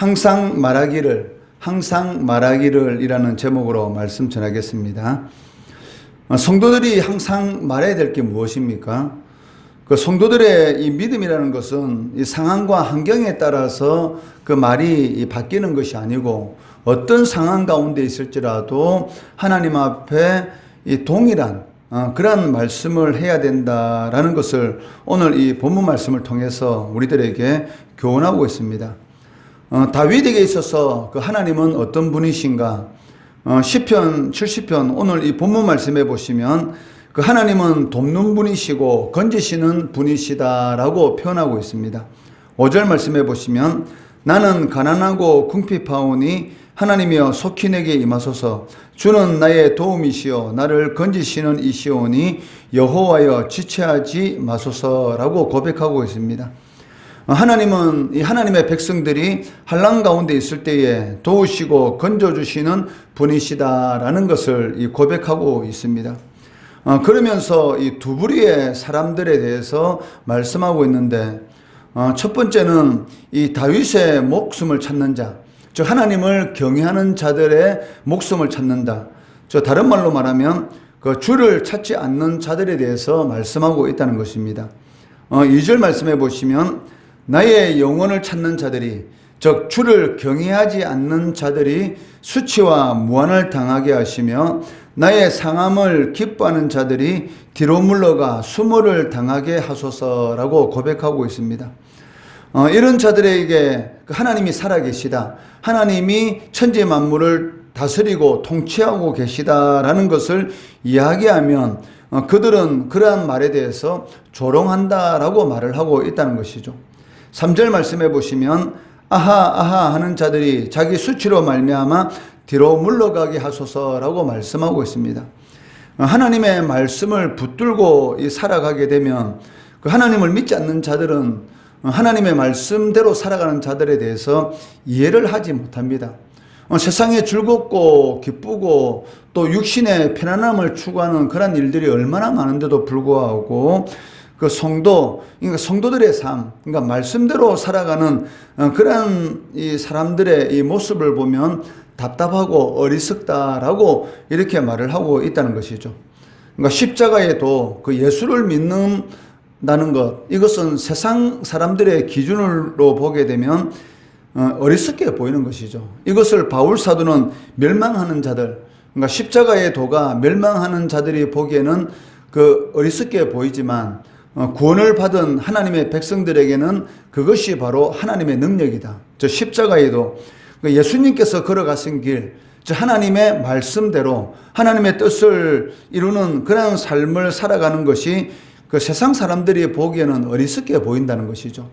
항상 말하기를 항상 말하기를 이라는 제목으로 말씀 전하겠습니다. 어, 성도들이 항상 말해야 될 게 무엇입니까? 그 성도들의 이 믿음이라는 것은 이 상황과 환경에 따라서 그 말이 이 바뀌는 것이 아니고 어떤 상황 가운데 있을지라도 하나님 앞에 이 동일한 어, 그러한 말씀을 해야 된다라는 것을 오늘 이 본문 말씀을 통해서 우리들에게 교훈하고 있습니다. 어, 다윗에게 있어서 그 하나님은 어떤 분이신가? 어, 시편 70편 오늘 이 본문 말씀해 보시면 그 하나님은 돕는 분이시고 건지시는 분이시다라고 표현하고 있습니다. 5절 말씀해 보시면 나는 가난하고 궁핍하오니 하나님이여 속히 내게 임하소서 주는 나의 도움이시여 나를 건지시는 이시오니 여호와여 지체하지 마소서라고 고백하고 있습니다. 하나님은 이 하나님의 백성들이 한란 가운데 있을 때에 도우시고 건져 주시는 분이시다라는 것을 이 고백하고 있습니다. 어, 그러면서 이 두 부류의 사람들에 대해서 말씀하고 있는데 어, 첫 번째는 이 다윗의 목숨을 찾는 자, 즉 하나님을 경외하는 자들의 목숨을 찾는다. 저 다른 말로 말하면 그 주를 찾지 않는 자들에 대해서 말씀하고 있다는 것입니다. 어, 2절 말씀해 보시면 나의 영혼을 찾는 자들이 즉 주를 경외하지 않는 자들이 수치와 무한을 당하게 하시며 나의 상함을 기뻐하는 자들이 뒤로 물러가 수모를 당하게 하소서라고 고백하고 있습니다. 어, 이런 자들에게 그 하나님이 살아계시다. 하나님이 천지 만물을 다스리고 통치하고 계시다라는 것을 이야기하면 어, 그들은 그러한 말에 대해서 조롱한다라고 말을 하고 있다는 것이죠. 3절 말씀해 보시면 아하 아하 하는 자들이 자기 수치로 말미암아 뒤로 물러가게 하소서라고 말씀하고 있습니다. 어, 하나님의 말씀을 붙들고 살아가게 되면 그 하나님을 믿지 않는 자들은 하나님의 말씀대로 살아가는 자들에 대해서 이해를 하지 못합니다. 어, 세상에 즐겁고 기쁘고 또 육신의 편안함을 추구하는 그런 일들이 얼마나 많은데도 불구하고 그 성도, 그러니까 성도들의 삶, 그러니까 말씀대로 살아가는 어, 그런 이 사람들의 이 모습을 보면 답답하고 어리석다라고 이렇게 말을 하고 있다는 것이죠. 그러니까 십자가에도 그 예수를 믿는다는 것, 이것은 세상 사람들의 기준으로 보게 되면 어, 어리석게 보이는 것이죠. 이것을 바울 사도는 멸망하는 자들, 그러니까 십자가의 도가 멸망하는 자들이 보기에는 그 어리석게 보이지만 어, 구원을 받은 하나님의 백성들에게는 그것이 바로 하나님의 능력이다. 저 십자가에도 그 예수님께서 걸어가신 길, 저 하나님의 말씀대로 하나님의 뜻을 이루는 그런 삶을 살아가는 것이 그 세상 사람들이 보기에는 어리석게 보인다는 것이죠.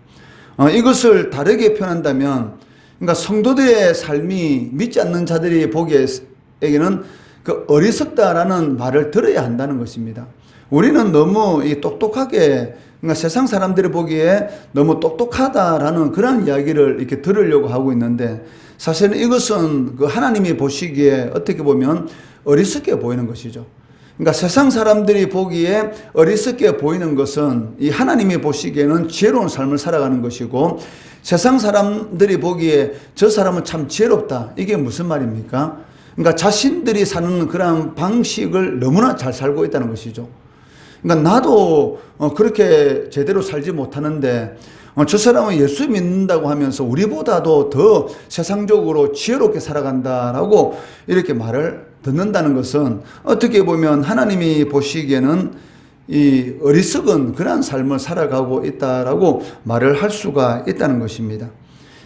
어, 이것을 다르게 표현한다면, 그러니까 성도들의 삶이 믿지 않는 자들이 보기에는 그 어리석다라는 말을 들어야 한다는 것입니다. 우리는 너무 이 똑똑하게 그러니까 세상 사람들이 보기에 너무 똑똑하다라는 그런 이야기를 이렇게 들으려고 하고 있는데 사실은 이것은 그 하나님이 보시기에 어떻게 보면 어리석게 보이는 것이죠. 그러니까 세상 사람들이 보기에 어리석게 보이는 것은 이 하나님이 보시기에는 지혜로운 삶을 살아가는 것이고 세상 사람들이 보기에 저 사람은 참 지혜롭다. 이게 무슨 말입니까? 그러니까 자신들이 사는 그런 방식을 너무나 잘 살고 있다는 것이죠. 그러니까 나도 어, 그렇게 제대로 살지 못하는데 어, 저 사람은 예수 믿는다고 하면서 우리보다도 더 세상적으로 지혜롭게 살아간다라고 이렇게 말을 듣는다는 것은 어떻게 보면 하나님이 보시기에는 이 어리석은 그러한 삶을 살아가고 있다라고 말을 할 수가 있다는 것입니다.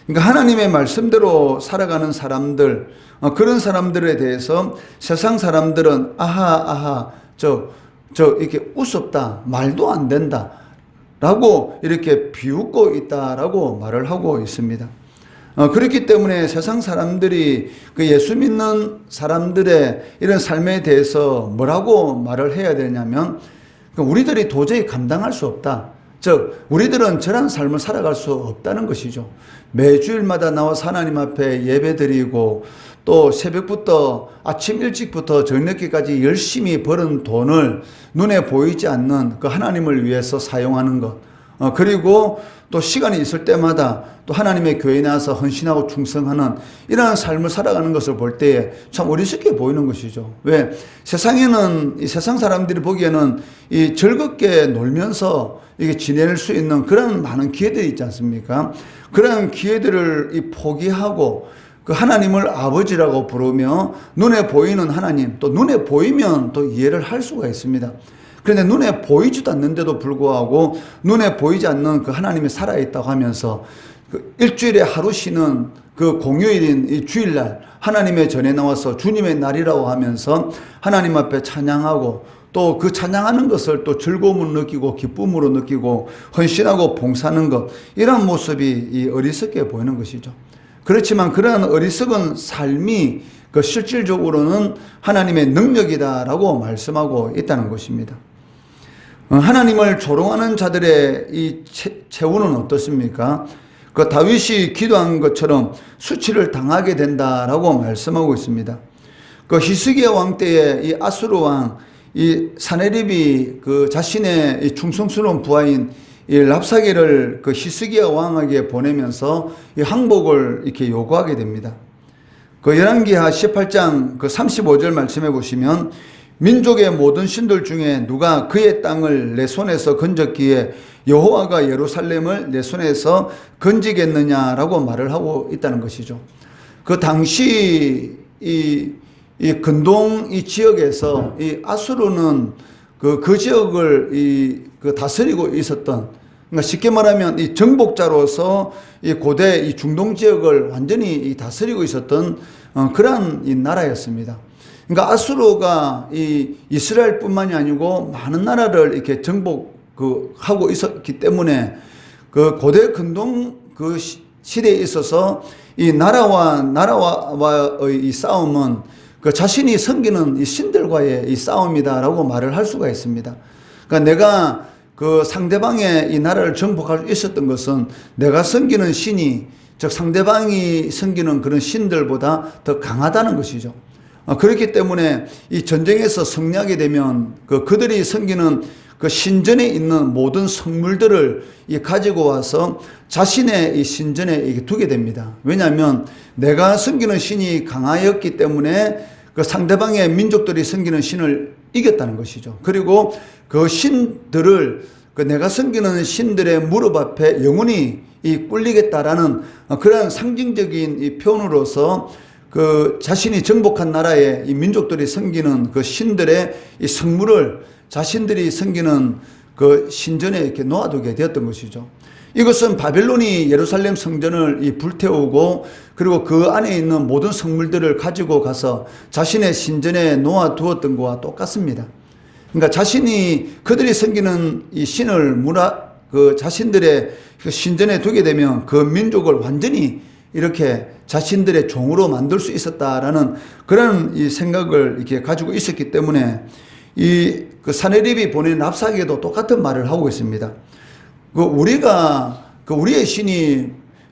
그러니까 하나님의 말씀대로 살아가는 사람들, 어, 그런 사람들에 대해서 세상 사람들은 아하, 아하, 저, 저 이렇게 우습다, 말도 안 된다, 라고 이렇게 비웃고 있다라고 말을 하고 있습니다. 어, 그렇기 때문에 세상 사람들이 그 예수 믿는 사람들의 이런 삶에 대해서 뭐라고 말을 해야 되냐면 그 우리들이 도저히 감당할 수 없다. 즉, 우리들은 저런 삶을 살아갈 수 없다는 것이죠. 매주일마다 나와서 하나님 앞에 예배 드리고 또 새벽부터 아침 일찍부터 저녁까지 열심히 벌은 돈을 눈에 보이지 않는 그 하나님을 위해서 사용하는 것. 어, 그리고 또 시간이 있을 때마다 또 하나님의 교회에 나와서 헌신하고 충성하는 이러한 삶을 살아가는 것을 볼 때에 참 어리석게 보이는 것이죠. 왜? 세상에는, 이 세상 사람들이 보기에는 이 즐겁게 놀면서 이게 지낼 수 있는 그런 많은 기회들이 있지 않습니까? 그런 기회들을 이 포기하고 그 하나님을 아버지라고 부르며 눈에 보이는 하나님 또 눈에 보이면 또 이해를 할 수가 있습니다. 그런데 눈에 보이지도 않는데도 불구하고 눈에 보이지 않는 그 하나님이 살아있다고 하면서 그 일주일에 하루 쉬는 그 공휴일인 이 주일날 하나님의 전에 나와서 주님의 날이라고 하면서 하나님 앞에 찬양하고 또 그 찬양하는 것을 또 즐거움을 느끼고 기쁨으로 느끼고 헌신하고 봉사하는 것 이런 모습이 이 어리석게 보이는 것이죠. 그렇지만 그러한 어리석은 삶이 그 실질적으로는 하나님의 능력이다라고 말씀하고 있다는 것입니다. 어, 하나님을 조롱하는 자들의 이 체우는 어떻습니까? 그 다윗이 기도한 것처럼 수치를 당하게 된다라고 말씀하고 있습니다. 그 히스기야 왕 때에 이 아수르 왕, 이 사네립이 그 자신의 이 충성스러운 부하인 이 랍사게를 그 히스기야 왕에게 보내면서 이 항복을 이렇게 요구하게 됩니다. 그 열왕기하 18장 그 35절 말씀해 보시면 민족의 모든 신들 중에 누가 그의 땅을 내 손에서 건졌기에 여호와가 예루살렘을 내 손에서 건지겠느냐라고 말을 하고 있다는 것이죠. 그 당시 이, 이 근동 이 지역에서 이 아수르는 그, 그 지역을 이, 그 다스리고 있었던 그러니까 쉽게 말하면 이 정복자로서 이 고대 이 중동 지역을 완전히 이 다스리고 있었던 어, 그러한 이 나라였습니다. 그러니까 아수르가 이 이스라엘 뿐만이 아니고 많은 나라를 이렇게 정복 그 하고 있었기 때문에 그 고대 근동 그 시대에 있어서 이 나라와 나라와의 이 싸움은 그 자신이 섬기는 이 신들과의 이 싸움이다라고 말을 할 수가 있습니다. 그러니까 내가 그 상대방의 이 나라를 정복할 수 있었던 것은 내가 섬기는 신이 즉 상대방이 섬기는 그런 신들보다 더 강하다는 것이죠. 어, 그렇기 때문에 이 전쟁에서 승리하게 되면 그 그들이 섬기는 그 신전에 있는 모든 성물들을 가지고 와서 자신의 이 신전에 두게 됩니다. 왜냐하면 내가 섬기는 신이 강하였기 때문에 그 상대방의 민족들이 섬기는 신을 이겼다는 것이죠. 그리고 그 신들을 그 내가 섬기는 신들의 무릎 앞에 영원히 이 꿀리겠다라는 그런 상징적인 이 표현으로서 그 자신이 정복한 나라의 이 민족들이 섬기는 그 신들의 이 성물을 자신들이 섬기는 그 신전에 이렇게 놓아두게 되었던 것이죠. 이것은 바벨론이 예루살렘 성전을 이 불태우고 그리고 그 안에 있는 모든 성물들을 가지고 가서 자신의 신전에 놓아두었던 것과 똑같습니다. 그러니까 자신이 그들이 섬기는 이 신을 문화 그 자신들의 그 신전에 두게 되면 그 민족을 완전히 이렇게 자신들의 종으로 만들 수 있었다라는 그런 이 생각을 이렇게 가지고 있었기 때문에 이 그 사내립이 보낸 납사에게도 똑같은 말을 하고 있습니다. 그 우리가 그 우리의 신이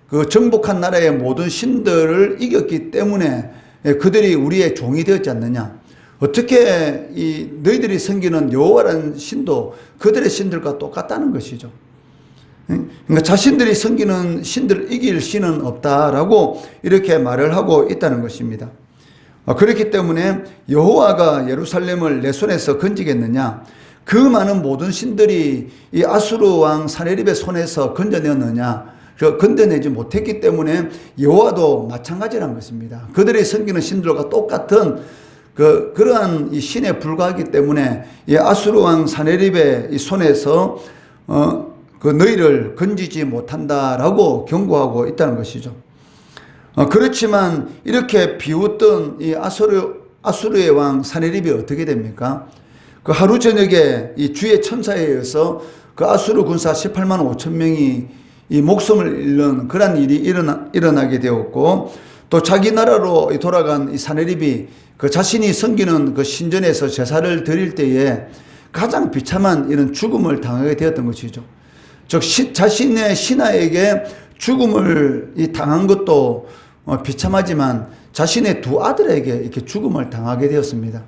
그 정복한 나라의 모든 신들을 이겼기 때문에 그들이 우리의 종이 되었지 않느냐. 어떻게 이 너희들이 섬기는 여호와라는 신도 그들의 신들과 똑같다는 것이죠. 그러니까 자신들이 섬기는 신들을 이길 신은 없다라고 이렇게 말을 하고 있다는 것입니다. 어, 그렇기 때문에 여호와가 예루살렘을 내 손에서 건지겠느냐? 그 많은 모든 신들이 이 아수르 왕 사네립의 손에서 건져내었느냐? 그 건져내지 못했기 때문에 여호와도 마찬가지란 것입니다. 그들이 섬기는 신들과 똑같은 그 그러한 이 신에 불과하기 때문에 이 아수르 왕 사네립의 이 손에서 어 그 너희를 건지지 못한다라고 경고하고 있다는 것이죠. 어, 그렇지만 이렇게 비웃던 이 아수르, 아수르의 왕 사네립이 어떻게 됩니까? 그 하루 저녁에 이 주의 천사에 의해서 그 아수르 군사 18만 5천 명이 이 목숨을 잃는 그런 일이 일어나, 일어나게 되었고 또 자기 나라로 돌아간 이 사네립이 그 자신이 섬기는 그 신전에서 제사를 드릴 때에 가장 비참한 이런 죽음을 당하게 되었던 것이죠. 즉 시, 자신의 신하에게 죽음을 당한 것도 어, 비참하지만 자신의 두 아들에게 이렇게 죽음을 당하게 되었습니다.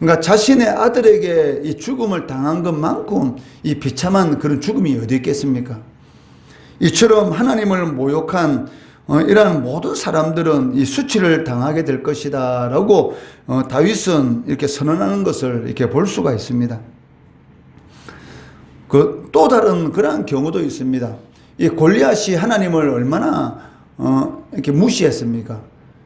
그러니까 자신의 아들에게 이 죽음을 당한 것만큼 이 비참한 그런 죽음이 어디 있겠습니까? 이처럼 하나님을 모욕한 어, 이러한 모든 사람들은 이 수치를 당하게 될 것이다라고 어, 다윗은 이렇게 선언하는 것을 이렇게 볼 수가 있습니다. 그 또 다른 그러한 경우도 있습니다. 이 골리앗이 하나님을 얼마나 어, 이렇게 무시했습니까?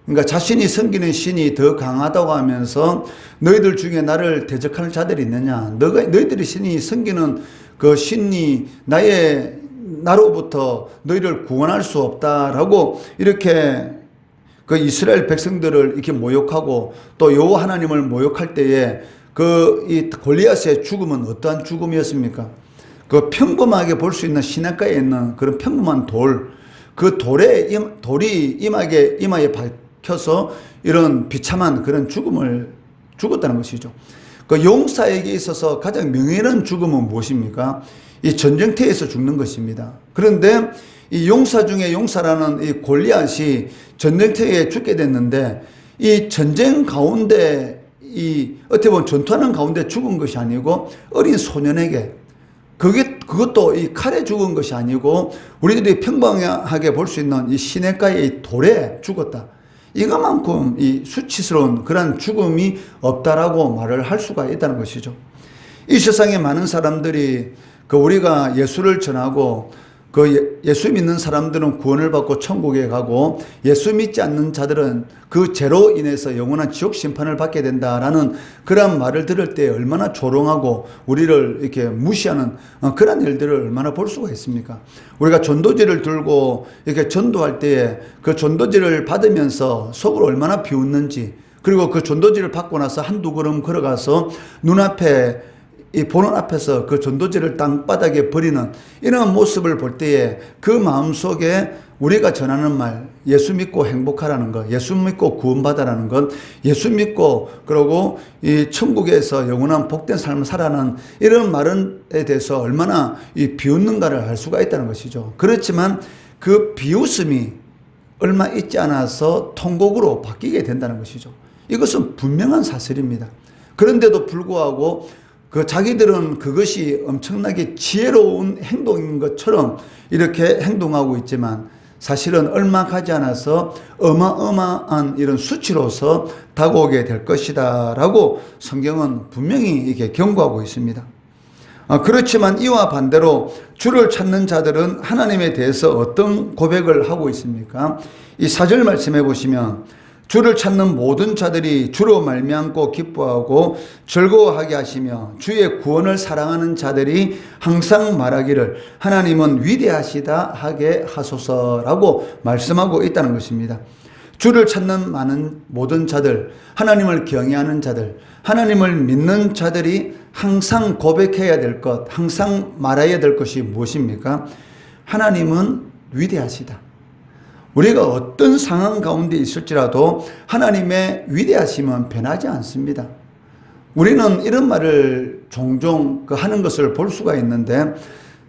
그러니까 자신이 섬기는 신이 더 강하다고 하면서 너희들 중에 나를 대적하는 자들이 있느냐? 너가 너희들이 신이 섬기는 그 신이 나의 나로부터 너희를 구원할 수 없다라고 이렇게 그 이스라엘 백성들을 이렇게 모욕하고 또 여호와 하나님을 모욕할 때에 그 이 골리앗의 죽음은 어떠한 죽음이었습니까? 그 평범하게 볼 수 있는 시냇가에 있는 그런 평범한 돌, 그 돌에 임, 돌이 임하게 임하에 박 혀서 이런 비참한 그런 죽음을 죽었다는 것이죠. 그 용사에게 있어서 가장 명예로운 죽음은 무엇입니까? 이 전쟁터에서 죽는 것입니다. 그런데 이 용사 중에 용사라는 이 골리앗이 전쟁터에 죽게 됐는데 이 전쟁 가운데 이 어떻게 보면 전투하는 가운데 죽은 것이 아니고 어린 소년에게 그게 그것도 이 칼에 죽은 것이 아니고 우리들이 평범하게 볼 수 있는 이 시냇가의 돌에 죽었다. 이것만큼 이 수치스러운 그런 죽음이 없다라고 말을 할 수가 있다는 것이죠. 이 세상에 많은 사람들이 그 우리가 예수를 전하고 그 예수 믿는 사람들은 구원을 받고 천국에 가고 예수 믿지 않는 자들은 그 죄로 인해서 영원한 지옥 심판을 받게 된다라는 그런 말을 들을 때 얼마나 조롱하고 우리를 이렇게 무시하는 어, 그런 일들을 얼마나 볼 수가 있습니까? 우리가 전도지를 들고 이렇게 전도할 때에 그 전도지를 받으면서 속을 얼마나 비웃는지 그리고 그 전도지를 받고 나서 한두 걸음 걸어가서 눈앞에 이 보는 앞에서 그 전도지를 땅바닥에 버리는 이런 모습을 볼 때에 그 마음 속에 우리가 전하는 말, 예수 믿고 행복하라는 것, 예수 믿고 구원받아라는 것, 예수 믿고 그러고 이 천국에서 영원한 복된 삶을 살아는 이런 말에 대해서 얼마나 이 비웃는가를 알 수가 있다는 것이죠. 그렇지만 그 비웃음이 얼마 있지 않아서 통곡으로 바뀌게 된다는 것이죠. 이것은 분명한 사실입니다. 그런데도 불구하고 그 자기들은 그것이 엄청나게 지혜로운 행동인 것처럼 이렇게 행동하고 있지만 사실은 얼마 가지 않아서 어마어마한 이런 수치로서 다가오게 될 것이다 라고 성경은 분명히 이렇게 경고하고 있습니다. 아, 그렇지만 이와 반대로 주를 찾는 자들은 하나님에 대해서 어떤 고백을 하고 있습니까? 이 사절 말씀해 보시면 주를 찾는 모든 자들이 주로 말미암고 기뻐하고 즐거워하게 하시며 주의 구원을 사랑하는 자들이 항상 말하기를 하나님은 위대하시다 하게 하소서라고 말씀하고 있다는 것입니다. 주를 찾는 많은 모든 자들, 하나님을 경외하는 자들, 하나님을 믿는 자들이 항상 고백해야 될 것, 항상 말해야 될 것이 무엇입니까? 하나님은 위대하시다. 우리가 어떤 상황 가운데 있을지라도 하나님의 위대하심은 변하지 않습니다. 우리는 이런 말을 종종 그 하는 것을 볼 수가 있는데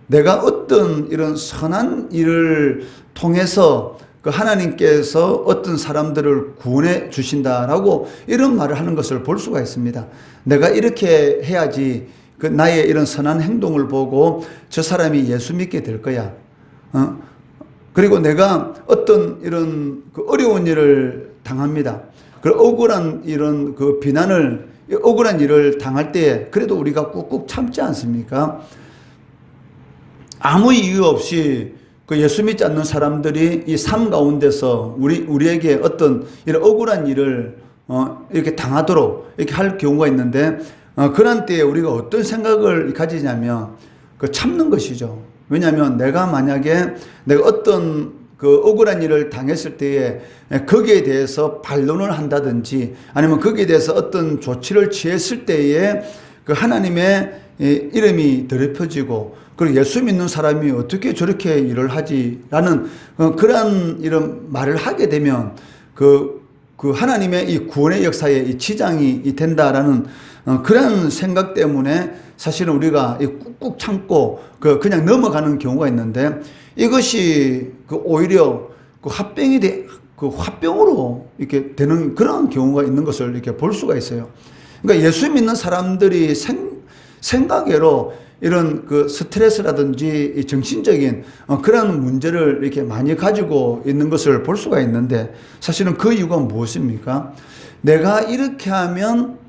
내가 어떤 이런 선한 일을 통해서 그 하나님께서 어떤 사람들을 구원해 주신다라고 이런 말을 하는 것을 볼 수가 있습니다. 내가 이렇게 해야지 그 나의 이런 선한 행동을 보고 저 사람이 예수 믿게 될 거야. 어? 그리고 내가 어떤 이런 그 어려운 일을 당합니다. 그 억울한 이런 그 비난을 억울한 일을 당할 때 그래도 우리가 꾹꾹 참지 않습니까? 아무 이유 없이 그 예수 믿지 않는 사람들이 이 삶 가운데서 우리 우리에게 어떤 이런 억울한 일을 어 이렇게 당하도록 이렇게 할 경우가 있는데 어 그런 때에 우리가 어떤 생각을 가지냐면 그 참는 것이죠. 왜냐하면 내가 만약에 내가 어떤 그 억울한 일을 당했을 때에 거기에 대해서 반론을 한다든지 아니면 거기에 대해서 어떤 조치를 취했을 때에 그 하나님의 이름이 더럽혀지고 그리고 예수 믿는 사람이 어떻게 저렇게 일을 하지라는 어, 그러한 이런 말을 하게 되면 그, 그 하나님의 이 구원의 역사에 이 지장이 된다라는 어, 그런 생각 때문에 사실은 우리가 꾹꾹 참고 그 그냥 넘어가는 경우가 있는데 이것이 그 오히려 그 합병이 돼, 그 화병으로 이렇게 되는 그런 경우가 있는 것을 이렇게 볼 수가 있어요. 그러니까 예수 믿는 사람들이 생, 생각외로 이런 그 스트레스라든지 이 정신적인 어, 그런 문제를 이렇게 많이 가지고 있는 것을 볼 수가 있는데 사실은 그 이유가 무엇입니까? 내가 이렇게 하면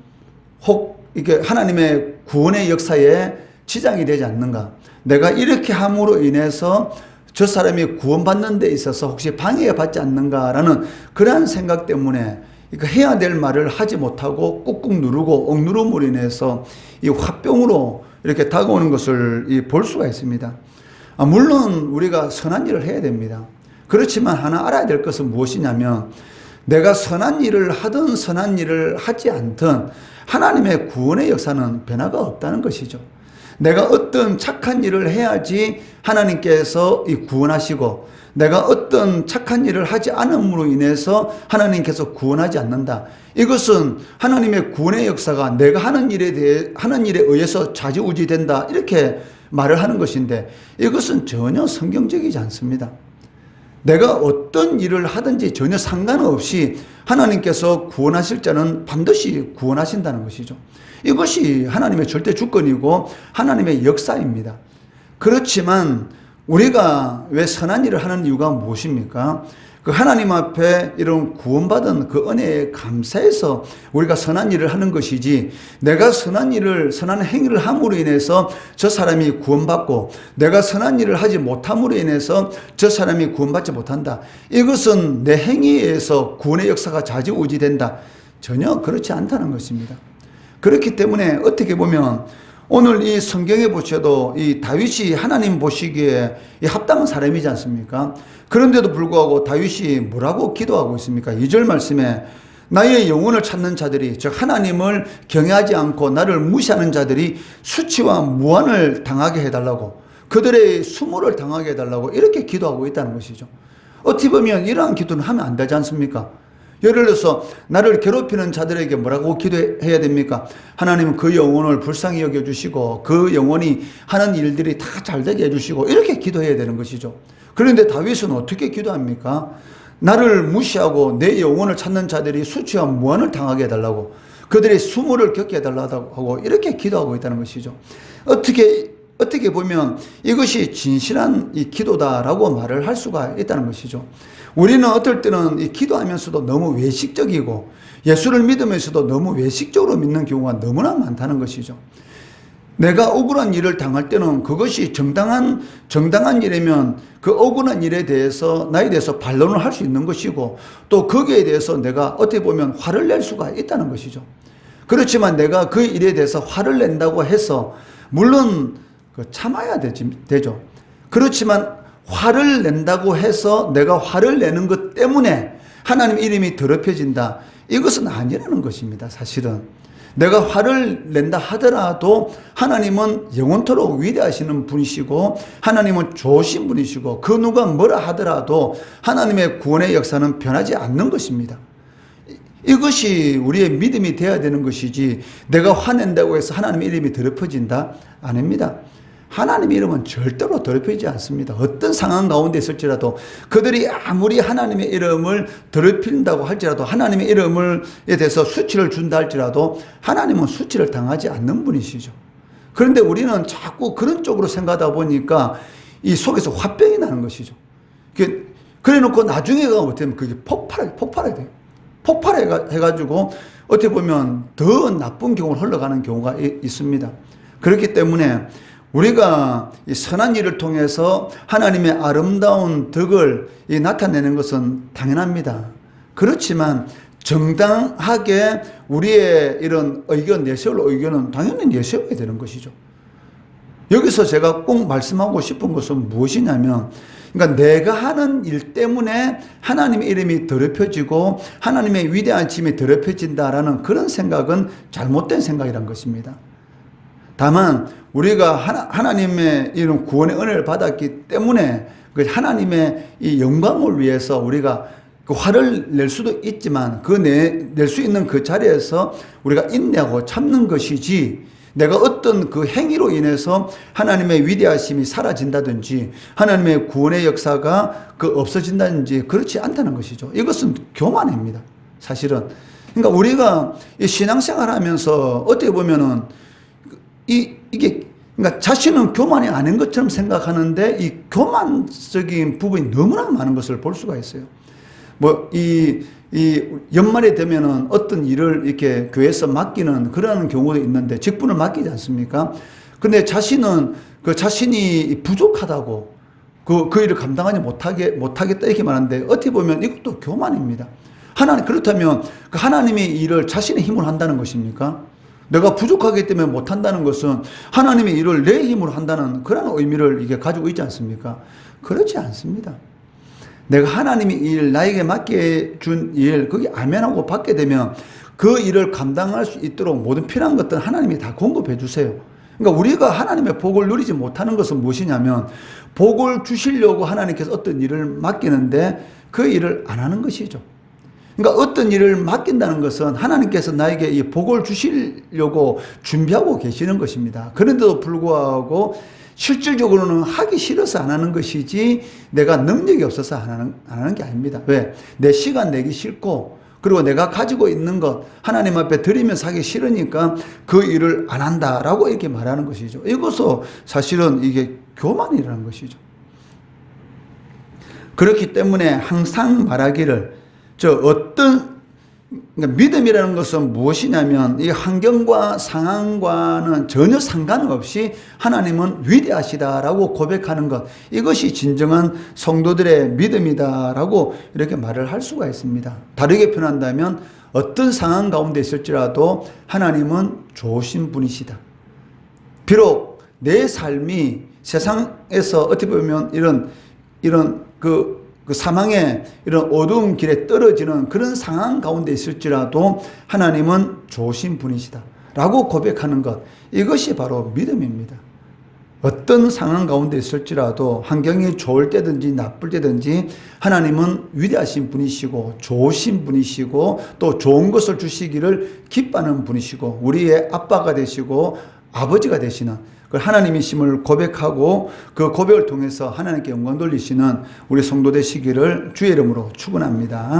혹 이게 하나님의 구원의 역사에 지장이 되지 않는가? 내가 이렇게 함으로 인해서 저 사람이 구원받는 데 있어서 혹시 방해가 받지 않는가라는 그러한 생각 때문에 그 해야 될 말을 하지 못하고 꾹꾹 누르고 억누름으로 인해서 이 화병으로 이렇게 다가오는 것을 이볼 수가 있습니다. 아, 물론 우리가 선한 일을 해야 됩니다. 그렇지만 하나 알아야 될 것은 무엇이냐면 내가 선한 일을 하든 선한 일을 하지 않든 하나님의 구원의 역사는 변화가 없다는 것이죠. 내가 어떤 착한 일을 해야지 하나님께서 이 구원하시고 내가 어떤 착한 일을 하지 않음으로 인해서 하나님께서 구원하지 않는다. 이것은 하나님의 구원의 역사가 내가 하는 일에 대해 하는 일에 의해서 좌지우지된다. 이렇게 말을 하는 것인데 이것은 전혀 성경적이지 않습니다. 내가 어떤 일을 하든지 전혀 상관없이 하나님께서 구원하실 자는 반드시 구원하신다는 것이죠. 이것이 하나님의 절대 주권이고 하나님의 역사입니다. 그렇지만 우리가 왜 선한 일을 하는 이유가 무엇입니까? 그 하나님 앞에 이런 구원받은 그 은혜에 감사해서 우리가 선한 일을 하는 것이지 내가 선한 일을 선한 행위를 함으로 인해서 저 사람이 구원받고 내가 선한 일을 하지 못함으로 인해서 저 사람이 구원받지 못한다. 이것은 내 행위에서 구원의 역사가 좌지우지된다. 전혀 그렇지 않다는 것입니다. 그렇기 때문에 어떻게 보면 오늘 이 성경에 보셔도 이 다윗이 하나님 보시기에 이 합당한 사람이지 않습니까? 그런데도 불구하고 다윗이 뭐라고 기도하고 있습니까? 2절 말씀에 나의 영혼을 찾는 자들이 즉 하나님을 경외하지 않고 나를 무시하는 자들이 수치와 무한을 당하게 해달라고 그들의 수모를 당하게 해달라고 이렇게 기도하고 있다는 것이죠. 어떻게 보면 이러한 기도는 하면 안 되지 않습니까? 예를 들어서 나를 괴롭히는 자들에게 뭐라고 기도해야 됩니까? 하나님은 그 영혼을 불쌍히 여겨주시고 그 영혼이 하는 일들이 다 잘되게 해주시고 이렇게 기도해야 되는 것이죠. 그런데 다윗은 어떻게 기도합니까? 나를 무시하고 내 영혼을 찾는 자들이 수치와 무한을 당하게 해달라고 그들의 수모를 겪게 해달라고 하고 이렇게 기도하고 있다는 것이죠. 어떻게 어떻게 보면 이것이 진실한 이 기도다라고 말을 할 수가 있다는 것이죠. 우리는 어떨 때는 이 기도하면서도 너무 외식적이고 예수를 믿으면서도 너무 외식적으로 믿는 경우가 너무나 많다는 것이죠. 내가 억울한 일을 당할 때는 그것이 정당한 정당한 일이면 그 억울한 일에 대해서 나에 대해서 반론을 할 수 있는 것이고 또 거기에 대해서 내가 어떻게 보면 화를 낼 수가 있다는 것이죠. 그렇지만 내가 그 일에 대해서 화를 낸다고 해서 물론 그 참아야 되지, 되죠. 그렇지만 화를 낸다고 해서 내가 화를 내는 것 때문에 하나님 이름이 더럽혀진다. 이것은 아니라는 것입니다. 사실은. 내가 화를 낸다 하더라도 하나님은 영원토록 위대하시는 분이시고 하나님은 좋으신 분이시고 그 누가 뭐라 하더라도 하나님의 구원의 역사는 변하지 않는 것입니다. 이것이 우리의 믿음이 되어야 되는 것이지 내가 화낸다고 해서 하나님 이름이 더럽혀진다? 아닙니다. 하나님 이름은 절대로 더럽히지 않습니다. 어떤 상황 가운데 있을지라도 그들이 아무리 하나님의 이름을 더럽힌다고 할지라도 하나님의 이름을 대해서 수치를 준다 할지라도 하나님은 수치를 당하지 않는 분이시죠. 그런데 우리는 자꾸 그런 쪽으로 생각하다 보니까 이 속에서 화병이 나는 것이죠. 그래 놓고 나중에가 어떻게 그게 폭발, 폭발해 돼요. 폭발해가지고 어떻게 보면 더 나쁜 경우를 흘러가는 경우가 있습니다. 그렇기 때문에 우리가 이 선한 일을 통해서 하나님의 아름다운 덕을 나타내는 것은 당연합니다. 그렇지만 정당하게 우리의 이런 의견, 내세울 의견은 당연히 내세워야 되는 것이죠. 여기서 제가 꼭 말씀하고 싶은 것은 무엇이냐면, 그러니까 내가 하는 일 때문에 하나님의 이름이 더럽혀지고 하나님의 위대한 짐이 더럽혀진다라는 그런 생각은 잘못된 생각이란 것입니다. 다만 우리가 하나, 님의 이런 구원의 은혜를 받았기 때문에 그 하나님의 이 영광을 위해서 우리가 그 화를 낼 수도 있지만 그 낼 수 있는 그 자리에서 우리가 인내하고 참는 것이지 내가 어떤 그 행위로 인해서 하나님의 위대하심이 사라진다든지 하나님의 구원의 역사가 그 없어진다든지 그렇지 않다는 것이죠. 이것은 교만입니다. 사실은. 그러니까 우리가 이 신앙생활 하면서 어떻게 보면은 이, 이게 그러니까 자신은 교만이 아닌 것처럼 생각하는데 이 교만적인 부분이 너무나 많은 것을 볼 수가 있어요. 뭐 이 이 연말에 되면은 어떤 일을 이렇게 교회에서 맡기는 그런 경우도 있는데 직분을 맡기지 않습니까? 근데 자신은 그 자신이 부족하다고 그, 그 일을 감당하지 못하게, 못하겠다 이렇게 말하는데 어떻게 보면 이것도 교만입니다. 하나님, 그렇다면 그 하나님의 일을 자신의 힘으로 한다는 것입니까? 내가 부족하기 때문에 못한다는 것은 하나님의 일을 내 힘으로 한다는 그런 의미를 이게 가지고 있지 않습니까? 그렇지 않습니다. 내가 하나님의 일, 나에게 맡겨 준 일, 그게 아멘하고 받게 되면 그 일을 감당할 수 있도록 모든 필요한 것들은 하나님이 다 공급해 주세요. 그러니까 우리가 하나님의 복을 누리지 못하는 것은 무엇이냐면 복을 주시려고 하나님께서 어떤 일을 맡기는데 그 일을 안 하는 것이죠. 그러니까 어떤 일을 맡긴다는 것은 하나님께서 나에게 이 복을 주시려고 준비하고 계시는 것입니다. 그런데도 불구하고 실질적으로는 하기 싫어서 안 하는 것이지 내가 능력이 없어서 안 하는, 안 하는 게 아닙니다. 왜? 내 시간 내기 싫고 그리고 내가 가지고 있는 것 하나님 앞에 드리면서 하기 싫으니까 그 일을 안 한다라고 이렇게 말하는 것이죠. 이것은 사실은 이게 교만이라는 것이죠. 그렇기 때문에 항상 말하기를 저 어떤 그러니까 믿음이라는 것은 무엇이냐면 이 환경과 상황과는 전혀 상관없이 하나님은 위대하시다라고 고백하는 것 이것이 진정한 성도들의 믿음이다라고 이렇게 말을 할 수가 있습니다. 다르게 표현한다면 어떤 상황 가운데 있을지라도 하나님은 좋으신 분이시다. 비록 내 삶이 세상에서 어떻게 보면 이런 이런 그, 그 사망의 이런 어두운 길에 떨어지는 그런 상황 가운데 있을지라도 하나님은 좋으신 분이시다. 라고 고백하는 것. 이것이 바로 믿음입니다. 어떤 상황 가운데 있을지라도 환경이 좋을 때든지 나쁠 때든지 하나님은 위대하신 분이시고 좋으신 분이시고 또 좋은 것을 주시기를 기뻐하는 분이시고 우리의 아빠가 되시고 아버지가 되시는 그 하나님이심을 고백하고 그 고백을 통해서 하나님께 영광 돌리시는 우리 성도 되시기를 주의 이름으로 축원합니다.